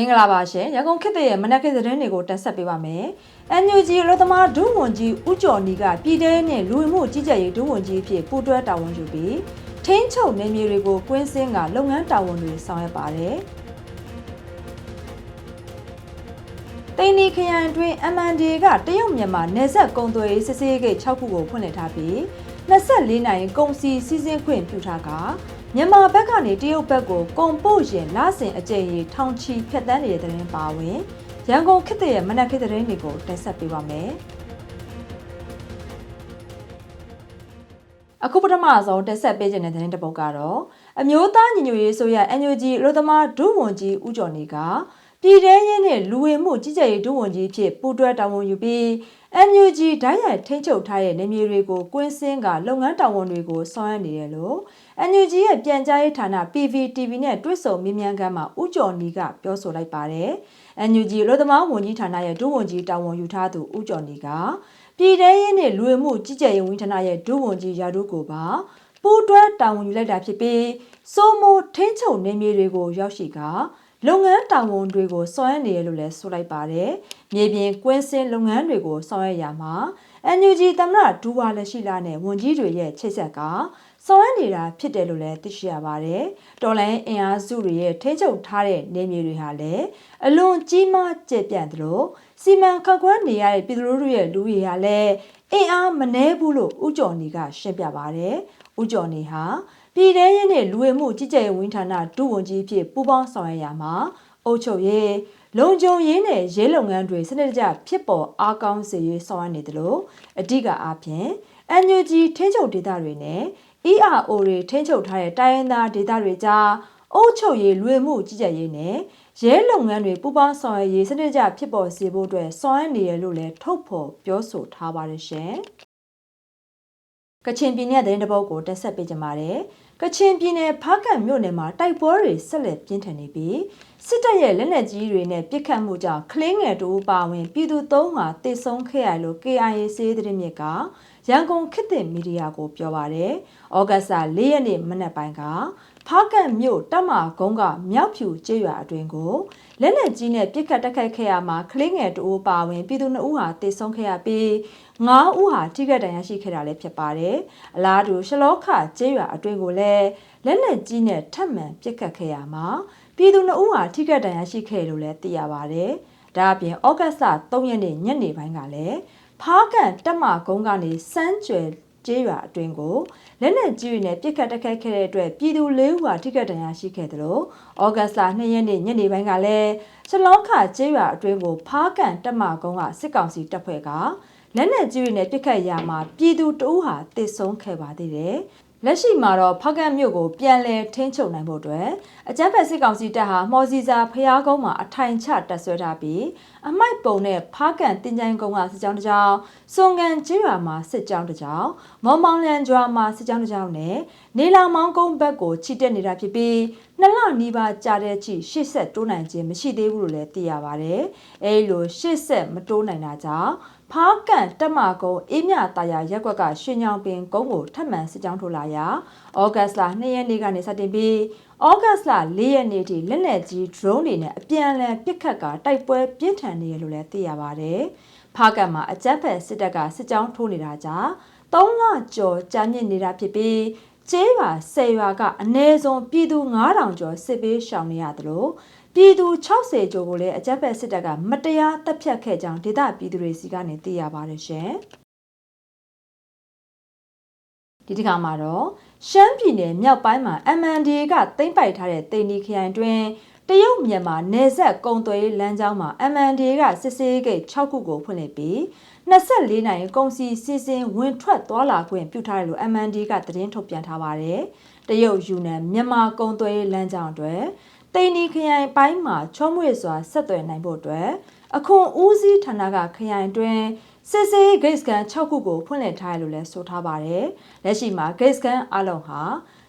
မင်္ဂလာပါရှင်ရန်ကုန်ခေတ်သစ်ရဲ့မနက်ခင်းသတင်းတွေကိုတင်ဆက်ပေးပါမယ်။ NUG အလို့သမားဒုဝန်ကြီးဦးကျော်နီကပြည်ထောင်နဲ့လူဝင်မှုကြီးကြပ်ရေးဒုဝန်ကြီးအဖြစ်ပူးတွဲတာဝန်ယူပြီးထိန်းချုပ်နေမြေတွေကိုကွင်းစင်းကလုပ်ငန်းတာဝန်တွေဆောင်ရွက်ပါတယ်။တိန်နီခရိုင်အတွင်း MND ကတရုတ်မြန်မာနယ်စပ်ကုန်သွယ်ရေးစစ်ဆေးရေးဂိတ်6ခုကိုဖွင့်လှစ်ထားပြီး24နိုင်ကုန်စည်စီးဆင်းခွင့်ပြုထားက မြန်မာဘက်ကနေတရုတ်ဘက်ကိုကုန်ပို့ရင်လစဉ်အကြိမ်ရီထောင်ချီဖြတ်တန်းနေတဲ့သတင်းပါဝင်ရန်ကုန်ခေတ်ရဲ့မနက်ခေတ်သတင်းတွေကိုတင်ဆက်ပေးပါမယ်အခုပထမဆုံးတက်ဆက်ပေးခြင်းတဲ့သတင်းတစ်ပုဒ်ကတော့အမျိုးသားညီညွတ်ရေးဆိုရ NUG လူသမားဒုဝန်ကြီးဦးကျော်နေကပြည်ထရေးနဲ့လူဝင်မှုကြီးကြပ်ရေးဒုဝန်ကြီးဖြစ်ပူးတွဲတာဝန်ယူပြီး NUG ဓာတ်ရိုက်ထိန်းချုပ်ထားတဲ့နေမြေတွေကိုကွင်းစင်းကလုပ်ငန်းတာဝန်တွေကိုဆောင်ရွက်နေတယ်လို့ ။ NUG ရဲ့ပြန်ကြားရေးဌာန PVTV နဲ့တွစ်ဆုံမေးမြန်းခန်းမှာဦးကျော်နီကပြောဆိုလိုက်ပါတယ်။ NUG လူသမားဝန်ကြီးဌာနရဲ့ဒုဝန်ကြီးတာဝန်ယူထားသူဦးကျော်နီကပြည်ထရေးနဲ့လူဝင်မှုကြီးကြပ်ရေးဝန်ကြီးဌာနရဲ့ဒုဝန်ကြီးရာထူးကိုပါပူးတွဲတာဝန်ယူလိုက်တာဖြစ်ပြီးစိုးမိုးထိန်းချုပ်နေမြေတွေကိုရောက်ရှိကာလုပ်ငန်းတာဝန်တွေကိုဆောင်ရွက်နေရလို့လည်းဆိုလိုက်ပါတယ်။မြေပြင်ကွင်းဆင်းလုပ်ငန်းတွေကိုဆောင်ရွက်ရမှာ NUG သမ္မတဒူဝါလက်ရှိလာနဲ့ဝန်ကြီးတွေရဲ့ချိတ်ဆက်က ဆောင်ရွက်နေတာဖြစ်တယ်လို့လည်းသိရှိရပါတယ်။တော်လိုင်းအင်အားစုတွေရဲ့ထိန်းချုပ်ထားတဲ့နေမြေတွေဟာလည်းအလွန်ကြီးမားကျယ်ပြန့်သလိုစီမံခန့်ခွဲနေရတဲ့ပြည်သူတို့ရဲ့လူတွေဟာလည်းအင်အားမနှဲဘူးလို့ဦးကျော်နေကရှင်းပြပါတယ်။ဦးကျော်နေဟာပြည်ထရေးနဲ့လူဝင်မှုကြီးကြပ်ရေးဝန်ဌာနဒုဝန်ကြီးဖြစ်ပူးပေါင်းဆောင်ရွက်ရမှာအုပ်ချုပ်ရေးလုံခြုံရေးနဲ့ရဲလုပ်ငန်းတွေစနစ်တကျဖြစ်ပေါ်အားကောင်းစေရေးဆောင်ရွက်နေတယ်လို့အဓိကအားဖြင့် NUG ထင်းချုပ်ဒေသတွေနဲ့ ERO တွေထင်းချုပ်ထားတဲ့တိုင်းရင်းသားဒေသတွေကြားအုပ်ချုပ်ရေးလွေမှုကြီးကြပ်ရေးနဲ့ရဲလုပ်ငန်းတွေပူးပေါင်းဆောင်ရွက်ရေးစနစ်တကျဖြစ်ပေါ်စေဖို့အတွက်ဆောင်ရွက်နေရလို့လည်းထုတ်ဖော်ပြောဆိုထားပါတယ်ရှင်။ကချင်ပြည်နယ်သတင်းတပုတ်ကိုတက်ဆက်ပေးကြပါမယ်။ကချင်ပြည်နယ်ဖားကန့်မြို့နယ်မှာတိုက်ပွဲတွေဆက်လက်ပြင်းထန်နေပြီး စစ်တပ်ရဲ့လက်နက်ကြီးတွေနဲ့ပစ်ခတ်မှုကြောင့်ကလင်းငယ်တို့ပါဝင်ပြည်သူသုံးဟာတေဆုံးခဲ့ရလို့ KIA စေးသတင်းမြစ်ကရန်ကုန်ခေတ်သစ်မီဒီယာကိုပြောပါရယ်။ဩဂတ်စ်လ4ရက်နေ့မနက်ပိုင်းကဖားကန့်မြို့တပ်မကုန်းကမြောက်ဖြူကျေးရွာအတွင်းကို လက်နက်ကြီးနဲ့ပစ်ခတ်တိုက်ခိုက်ခဲ့ရမှာကလေးငယ်တို့ပါဝင်ပြည်သူ2ဦးဟာတေဆုံးခဲ့ရပြီး9ဦးဟာထိခိုက်ဒဏ်ရာရှိခဲ့တာလည်းဖြစ်ပါတယ်။အလားတူရှလောခကျေးရွာအတွင်းကိုလည်းလက်နက်ကြီးနဲ့ထပ်မံပစ်ခတ်ခဲ့ရမှာပြည်သူ2ဦးဟာထိခိုက်ဒဏ်ရာရှိခဲ့လို့လည်းသိရပါတယ်။ဒါအပြင်ဩဂတ်စ်3ရက်နေ့ညနေပိုင်းကလည်းဖားကန်တက်မကုန်းကနေစမ်းကျွယ် ကျေးရွာအတွင်းကိုလက်နက်ကြီးတွေနဲ့ပစ်ခတ်တိုက်ခိုက်ခဲ့တဲ့အတွက်ပြည်သူ၄ဦးဟာထိခိုက်ဒဏ်ရာရှိခဲ့တယ်လို့ဩဂတ်စ်လ2ရက်နေ့ညနေပိုင်းကလည်းရှလောခကျေးရွာအတွင်းကိုဖားကန်တက်မကုန်းကစစ်ကောင်စီတပ်ဖွဲ့ကလက်နက်ကြီးတွေနဲ့ပစ်ခတ်ရာမှာပြည်သူတအုပ်ဟာတေဆုံးခဲ့ပါသေးတယ် လက်ရှိမှာတော့ဖကတ်မြို့ကိုပြန်လည်ထိန်းချုပ်နိုင်ဖို့အတွက်အကြမ်းဖက်စစ်ကောင်စီတပ်ဟာမော်စီစာဖျားကုန်းမှာအထိုင်ချတပ်ဆွဲထားပြီးအမိုက်ပုံနဲ့ဖားကန်တင်ကြိုင်ကုန်းကစစ်ကြောင်းတစ်ကြောင်းစွန်ကန်ကျေးရွာမှာစစ်ကြောင်းတစ်ကြောင်းမော်မောင်လန်ကျွာမှာစစ်ကြောင်းတစ်ကြောင်းနဲ့နေလာမောင်းကုန်းဘက်ကိုချီတက်နေတာဖြစ်ပြီးနှစ်လနီးပါးကြာတဲ့ချီရှေ့ဆက်တိုးနိုင်ခြင်းမရှိသေးဘူးလို့လည်းသိရပါတယ်။အဲဒီလိုရှေ့ဆက်မတိုးနိုင်တာကြောင့် ဖားကန်တက်မကုန်းအေးမြတာယာရက်ကွက်ကရွှေညောင်ပင်ကုန်းကိုထပ်မံစစ်ကြောင်းထိုးလာရာဩဂတ်စ်လ2ရက်နေ့ကနေစတင်ပြီးဩဂတ်စ်လ4ရက်နေ့ထိလက်နက်ကြီး drone တွေနဲ့အပြန်အလှန်ပစ်ခတ်ကတိုက်ပွဲပြင်းထန်နေရလို့လည်းသိရပါတယ်။ဖားကန်မှာအကြမ်းဖက်စစ်တပ်ကစစ်ကြောင်းထိုးနေတာကြောင့်3လကျော်ကြာမြင့်နေတာဖြစ်ပြီးကျေးရွာ၁၀ရွာကအနည်းဆုံးပြည်သူ9000ကျော်စစ်ပေးရှောင်နေရတယ်လို့ ပြည်သူ60ကျော်ကိုလည်းအကြမ်းဖက်စစ်တပ်ကမတရားတပ်ဖြတ်ခဲ့ကြောင်းဒေသပြည်သူတွေစီကနေသိရပါတယ်ရှင်ဒီတစ်ခါမှာတော့ရှမ်းပြည်နယ်မြောက်ပိုင်းမှာ MND ကသိမ်းပိုက်ထားတဲ့တိန်နီခရိုင်တွင်တရုတ်မြန်မာနယ်စပ်ကုံသွယ်လမ်းကြောင်းမှာ MND ကစစ်စေးဂိတ်6ခုကိုဖွင့်လှစ်ပြီး24နိုင်ကုန်စီစီစဉ်ဝင်ထွက်သွားလာခွင့်ပြုထားတယ်လို့ MND ကသတင်းထုတ်ပြန်ထားပါတယ်။တရုတ်ယူနန်မြန်မာကုံသွယ်လမ်းကြောင်းအတွက် တိန်နီခရိုင်ပိုင်းမှာချောမွေ့စွာဆက်သွယ်နိုင်ဖို့အတွက်အခွန်ဦးစီးဌာနကခရိုင်တွင်စစ်စေးဂိတ်စကန်6ခုကိုဖွင့်လှစ်ထားရလို့လည်းဆိုထားပါတယ်။လက်ရှိမှာဂိတ်စကန်အလုံးဟာ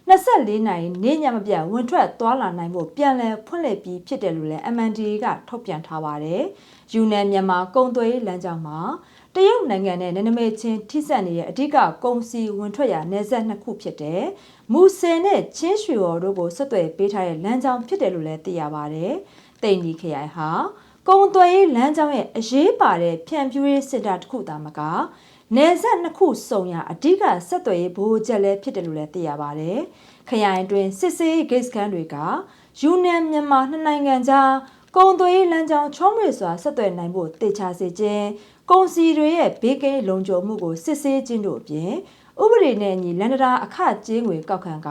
24နိုင်နေ့ညမပြတ်ဝင်ထွက်သွားလာနိုင်ဖို့ပြန်လည်ဖွင့်လှစ်ပြီးဖြစ်တယ်လို့လည်း MND ကထုတ်ပြန်ထားပါတယ်။ယူနန်မြန်မာကုံသွေးလမ်းကြောင်းမှာ တရုတ်နိုင်ငံနဲ့နယ်နိမိတ်ချင်းထိစပ်နေတဲ့အဓိကကုန်စည်ဝင်ထွက်ရာနယ်စပ်နှစ်ခုဖြစ်တဲ့မူဆယ်နဲ့ချင်းရွှေော်တို့ကိုဆက်သွယ်ပေးထားတဲ့လမ်းကြောင်းဖြစ်တယ်လို့လည်းသိရပါတယ်။တိန်ဒီခရိုင်ဟာကုံသွယ်ရေးလမ်းကြောင်းရဲ့အရေးပါတဲ့ဖြန့်ဖြူးရေးစစ်တာတစ်ခုသာမကနယ်စပ်နှစ်ခုစုံရာအဓိကဆက်သွယ်ရေးဘိုးချက်လည်းဖြစ်တယ်လို့လည်းသိရပါတယ်။ခရိုင်အတွင်းစစ်စေးဂိတ်စခန်းတွေကယူနန်မြန်မာနှစ်နိုင်ငံကြားကုံသွယ်ရေးလမ်းကြောင်းချောမွေစွာဆက်သွယ်နိုင်ဖို့တေချာစေခြင်း ကုန်စည်တွေရဲ့ဘေးကင်းလုံခြုံမှုကိုစစ်ဆေးခြင်းတို့အပြင်ဥပဒေနဲ့အညီလန်ဒရာအခကြေးငွေကောက်ခံက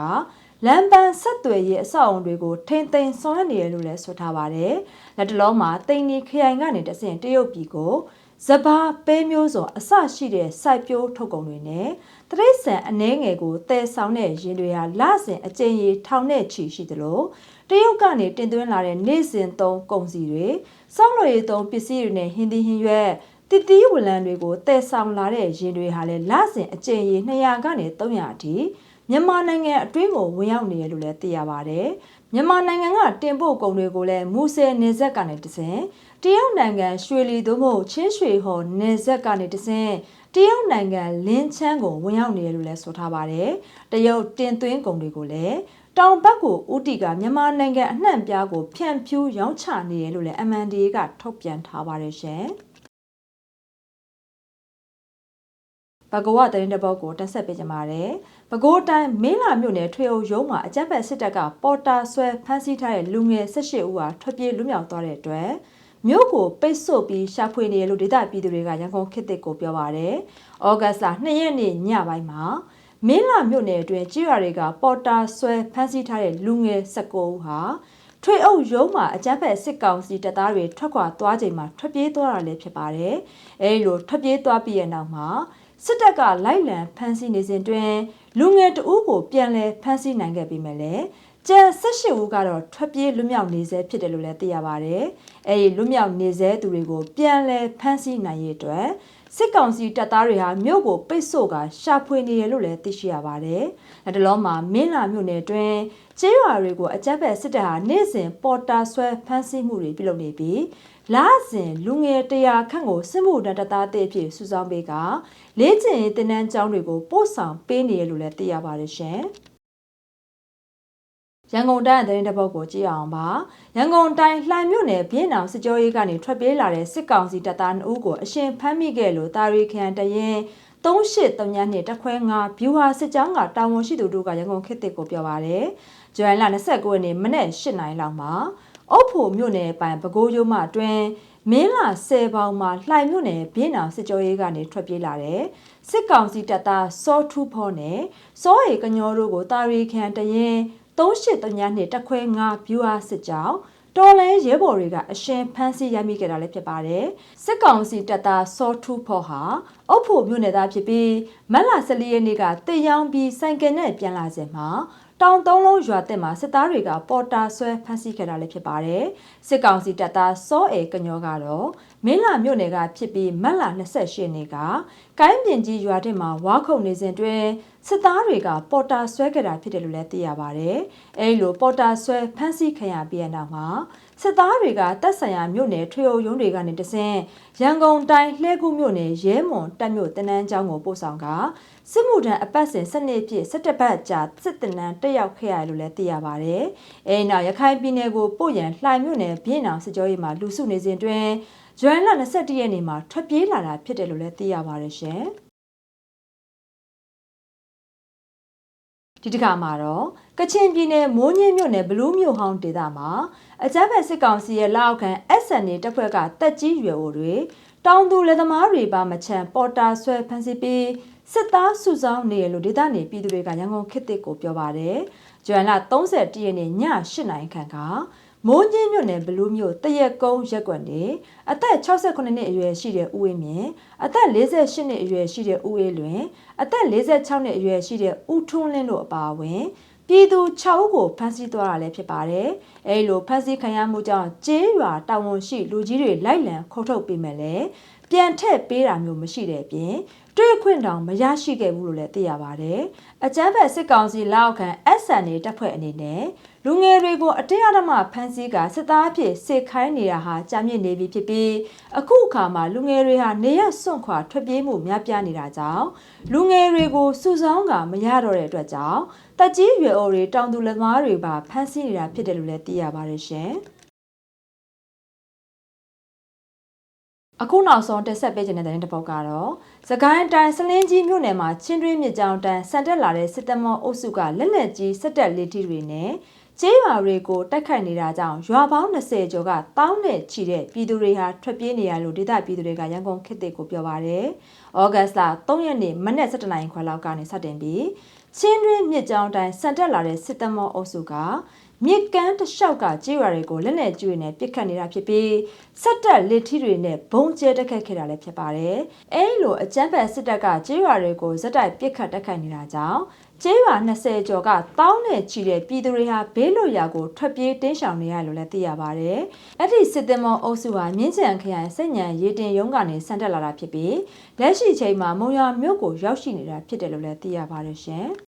လမ်းပန်းဆက်သွယ်ရေးအဆောက်အုံတွေကိုထိမ့်သိမ်းဆောင်ရွက်နေရလို့လည်းဆိုထားပါတယ်။လက်တလုံးမှာတိန်နီခရိုင်ကနေတဆင့်တရုတ်ပြည်ကိုဇဘာပေးမျိုးစုံအစရှိတဲ့စိုက်ပျိုးထုတ်ကုန်တွေနဲ့တရိတ်ဆန်အနှဲငယ်ကိုတည်ဆောင်တဲ့ရင်တွေဟာလစဉ်အကျဉ်းရီထောင်နဲ့ချီရှိသလိုတရုတ်ကနေတင်သွင်းလာတဲ့နေစဉ်သုံးကုန်စည်တွေစောင့်လို့ရသုံးပစ္စည်းတွေနဲ့ဟင်းသီးဟင်းရွက် တတိဝလံတွေကိုတည်ဆောင်လာတဲ့ရင်တွေဟာလည်းလစဉ်အကျဉ်းရီ200ကနေ300အထိမြန်မာနိုင်ငံအတွင်းကိုဝင်ရောက်နေရလို့လည်းသိရပါတယ်။မြန်မာနိုင်ငံကတင်ပို့ကုန်တွေကိုလည်းမူဆယ်နေဆက်ကနေတစဉ်တရုတ်နိုင်ငံရွှေလီသို့မဟုတ်ချင်းရွှေဟော်နေဆက်ကနေတစဉ်တရုတ်နိုင်ငံလင်းချမ်းကိုဝင်ရောက်နေရလို့လည်းဆိုထားပါတယ်။တရုတ်တင်သွင်းကုန်တွေကိုလည်းတောင်ဘက်ကိုဥတီကမြန်မာနိုင်ငံအနှံ့ပြားကိုဖြန့်ဖြူးရောင်းချနေရလို့လည်း MNDA ကထုတ်ပြန်ထားပါတယ်ရှင်။ ဘဂဝသတင်းတပုတ်ကိုတက်ဆက်ပေးကြပါမယ်။ပဲခူးတိုင်းမင်းလာမြို့နယ်ထွေအုပ်ရုံးမှာအကြမ်းဖက်စစ်တပ်ကပေါ်တာဆွဲဖမ်းဆီးထားတဲ့လူငယ်18ဦးဟာထွက်ပြေးလွတ်မြောက်သွားတဲ့အတွက်မြို့ကိုပိတ်ဆို့ပြီးရှာဖွေနေရလို့ဒေသပြည်သူတွေကရန်ကုန်ခေတ်သစ်ကိုပြောပါရယ်။ဩဂတ်စ်လ2ရက်နေ့ညပိုင်းမှာမင်းလာမြို့နယ်အတွင်းကြေးရွာတွေကပေါ်တာဆွဲဖမ်းဆီးထားတဲ့လူငယ်19ဦးဟာထွေအုပ်ရုံးမှာအကြမ်းဖက်စစ်ကောင်စီတပ်သားတွေထွက်ခွာသွားချိန်မှာထွက်ပြေးသွားတာလည်းဖြစ်ပါတယ်။အဲဒီလိုထွက်ပြေးသွားပြီးတဲ့နောက်မှာ စစ်တပ်ကလိုက်လံဖမ်းဆီးနေစဉ်တွင်လူငယ်တဦးကိုပြန်လည်ဖမ်းဆီးနိုင်ခဲ့ပြီးမြဲလေကျန်18ဦးကတော့ထွက်ပြေးလွတ်မြောက်နေဆဲဖြစ်တယ်လို့လည်းသိရပါတယ်။အဲဒီလွတ်မြောက်နေဆဲသူတွေကိုပြန်လည်ဖမ်းဆီးနိုင်ရေးအတွက်စစ်ကောင်စီတပ်သားတွေဟာမြို့ကိုပိတ်ဆို့ကရှာဖွေနေတယ်လို့လည်းသိရှိရပါတယ်။လက်တလုံးမှာမင်းလာမြို့နယ်တွင်ကျေးရွာတွေကိုအကြမ်းဖက်စစ်တပ်ဟာနေ့စဉ်ပေါ်တာဆွဲဖမ်းဆီးမှုတွေပြုလုပ်နေပြီး လာစဉ်လူငယ်တရာခန့်ကိုစစ်မှုထမ်းတပ်သားအဖြစ်စုဆောင်းပေးကလေးကျင်တင်နန်းကျောင်းတွေကိုပို့ဆောင်ပေးနေရလို့လည်းသိရပါတယ်ရှင်။ရန်ကုန်တိုင်းသတင်းတပုတ်ကိုကြည့်အောင်ပါရန်ကုန်တိုင်းလှိုင်မြို့နယ်ပြင်းအောင်စစ်ကြောရေးကနေထွက်ပြေးလာတဲ့စစ်ကောင်စီတပ်သား2ဦးကိုအရှင်ဖမ်းမိခဲ့လို့တာရီခန်တရင်3839နှစ်တခွဲ9ဗျူဟာစစ်ကြောင်းကတာဝန်ရှိသူတို့ကရန်ကုန်ခေတ်တစ်ကိုပြောပါရယ်ဇွန်လ29ရက်နေ့မနေ့8နိုင်လောက်မှာ အုတ်ဖို့မြို့နယ်ပိုင်ပဲခူးရုံးမှအတွင်းမင်းလာ10ပေါင်မှာလှိုင်မြို့နယ်ပြင်းအောင်စစ်ကြောရေးကနေထွက်ပြေးလာတဲ့စစ်ကောင်စီတပ်သားစောထူးဖောနဲ့စောရီကညောတို့ကိုတာရီခန်တရင်3839နှစ်တက်ခွဲ9ဗျူဟာစစ်ကြောင်းတော်လဲရဲဘော်တွေကအရှင်ဖမ်းဆီးရမိခဲ့တာလည်းဖြစ်ပါတယ်စစ်ကောင်စီတပ်သားစောထူးဖော်ဟာအုပ်ဖို့မြို့နယ်သားဖြစ်ပြီးမတ်လ14ရက်နေ့ကတေရောင်ပြီးစိုင်ကယ်နဲ့ပြန်လာစဉ်မှာ တောင်သုံးလုံးရွာတက်မှာစစ်သားတွေကပေါ်တာဆွဲဖမ်းဆီးခဲ့တာလည်းဖြစ်ပါတယ်စစ်ကောင်စီတပ်သားစောအေကညောကတော့မင်းလာမြို့နယ်ကဖြစ်ပြီးမတ်လ28ရက်နေ့ကကိုင်းပြင်ကြီးရွာတက်မှာဝါခုန်နေစဉ်တွင်စစ်သားတွေကပေါ်တာဆွဲကြတာဖြစ်တယ်လို့လည်းသိရပါတယ်။အဲဒီလိုပေါ်တာဆွဲဖမ်းဆီးခံရပြီးတဲ့နောက်မှာ စစ်သားတွေကတပ်ဆိုင်ရာမြို့နယ်ထွေအုပ်ရုံးတွေကနေတဆင့်ရန်ကုန်တိုင်းလှဲကူးမြို့နယ်ရဲမွန်တပ်မြို့တနန်းကျောင်းကိုပို့ဆောင်ကစစ်မှုထမ်းအပတ်စဉ်စနစ်ပြည့်၁၁ပတ်ကြာစစ်တနန်းတက်ရောက်ခဲ့ရတယ်လို့လည်းသိရပါတယ်။အဲဒီနောက်ရခိုင်ပြည်နယ်ကိုပို့ရန်လှိုင်မြို့နယ်ပြည်နောင်စစ်ကြောရေးမှာလူစုနေစဉ်တွင်ဇွန်လ22ရက်နေ့မှာထွက်ပြေးလာတာဖြစ်တယ်လို့လည်းသိရပါတယ်ရှင်။ ဒီတစ်ခါမှာတော့ကချင်ပြည်နယ်မိုးညင်းမြို့နယ်ဘလူးမြို့ဟောင်းဒေသမှာအကြမ်းဖက်စစ်ကောင်စီရဲ့လက်အောက်ခံ SNA တပ်ဖွဲ့ကတက်ကြီးရွယ်အိုတွေတောင်သူလက်သမားတွေပါမချန်ပေါ်တာဆွဲဖမ်းဆီးပြီးစစ်သားစုဆောင်နေရလို့ဒေသနေပြည်သူတွေကရန်ကုန်ခေတ်တစ်ကိုပြောပါတယ်။ဂျွမ်လာ31ရက်နေ့ည8နာရီခန့်က မိုးညင်းမြို့နယ်ဘလူးမြို့တရက်ကုန်းရက်ကွက်နေအသက်68နှစ်အရွယ်ရှိတဲ့ဦးဝင်းမြင့်အသက်48နှစ်အရွယ်ရှိတဲ့ဦးအေးလွင်အသက်46နှစ်အရွယ်ရှိတဲ့ဦးထွန်းလင်းတို့အပါအဝင်ပြည်သူ6ဦးကိုဖမ်းဆီးသွားတာလည်းဖြစ်ပါတယ်။အဲဒီလိုဖမ်းဆီးခံရမှုကြောင့်ကျေးရွာတာဝန်ရှိလူကြီးတွေလိုက်လံခုတ်ထုတ်ပေးမယ်လေပြန်ထည့်ပေးတာမျိုးမရှိတဲ့အပြင် တွေ့ခွင့်တောင်မရရှိခဲ့ဘူးလို့လည်းသိရပါတယ်။အကြမ်းဖက်စစ်ကောင်စီလက်အောက်ခံ SNA တပ်ဖွဲ့အနေနဲ့လူငယ်တွေကိုအတင်းအဓမ္မဖမ်းဆီးကစစ်သားအဖြစ်စစ်ခိုင်းနေတာဟာကြာမြင့်နေပြီဖြစ်ပြီးအခုအခါမှာလူငယ်တွေဟာနေရစွန့်ခွာထွက်ပြေးမှုများပြားနေတာကြောင့်လူငယ်တွေကိုစုဆောင်းကမရတော့တဲ့အတွက်ကြောင့်တက်ကြီးရွယ်အိုတွေတောင်သူလက်သမားတွေပါဖမ်းဆီးနေတာဖြစ်တယ်လို့လည်းသိရပါတယ်ရှင်။ အခုနောက်ဆုံးတက်ဆက်ပေးခြင်းတဲ့တဲ့တစ်ပုတ်ကတော့စကိုင်းတိုင်းစလင်းကြီးမြို့နယ်မှာချင်းတွင်းမြစ်ကြောင်းတန်းဆန်တက်လာတဲ့စစ်တမောအုပ်စုကလက်လက်ကြီးစက်တက်လေးတီတွေနဲ့ကျေးရွာတွေကိုတိုက်ခိုက်နေတာကြောင့်ရွာပေါင်း20ကျော်ကတောင်းနဲ့ချီတဲ့ပြည်သူတွေဟာထွက်ပြေးနေရလို့ဒေသပြည်သူတွေကရန်ကုန်ခေတ်သစ်ကိုပြောပါရယ်။ဩဂတ်စ်လ3ရက်နေ့မနက်7:00နာရီခွဲလောက်ကနေစတင်ပြီးချင်းတွင်းမြစ်ကြောင်းတိုင်းဆန်တက်လာတဲ့စစ်တမောအုပ်စုက မြစ်ကမ်းတစ်လျှောက်ကကြေးရွာတွေကိုလက်လက်ကျွေးနဲ့ပစ်ခတ်နေတာဖြစ်ပြီးစက်တက်လက်ထီတွေနဲ့ဘုံကျဲတက်ခတ်ခဲ့တာလည်းဖြစ်ပါတယ်။အဲဒီလိုအကြမ်းဖက်စစ်တပ်ကကြေးရွာတွေကိုဇက်တိုက်ပစ်ခတ်တက်ခတ်နေတာကြောင့်ကျေးရွာ20ကျော်ကတောင်းနဲ့ချီတဲ့ပြည်သူတွေဟာဘေးလွတ်ရာကိုထွက်ပြေးတင်းရှောင်နေရလို့လည်းသိရပါတယ်။အဲ့ဒီစစ်သည်မောအုပ်စုဟာမြင်းချံခရိုင်စိတ်ညံရေတင်ရုံးကနေဆန်တက်လာတာဖြစ်ပြီးလက်ရှိချိန်မှာမုံရမြို့ကိုရောက်ရှိနေတာဖြစ်တယ်လို့လည်းသိရပါတယ်ရှင်။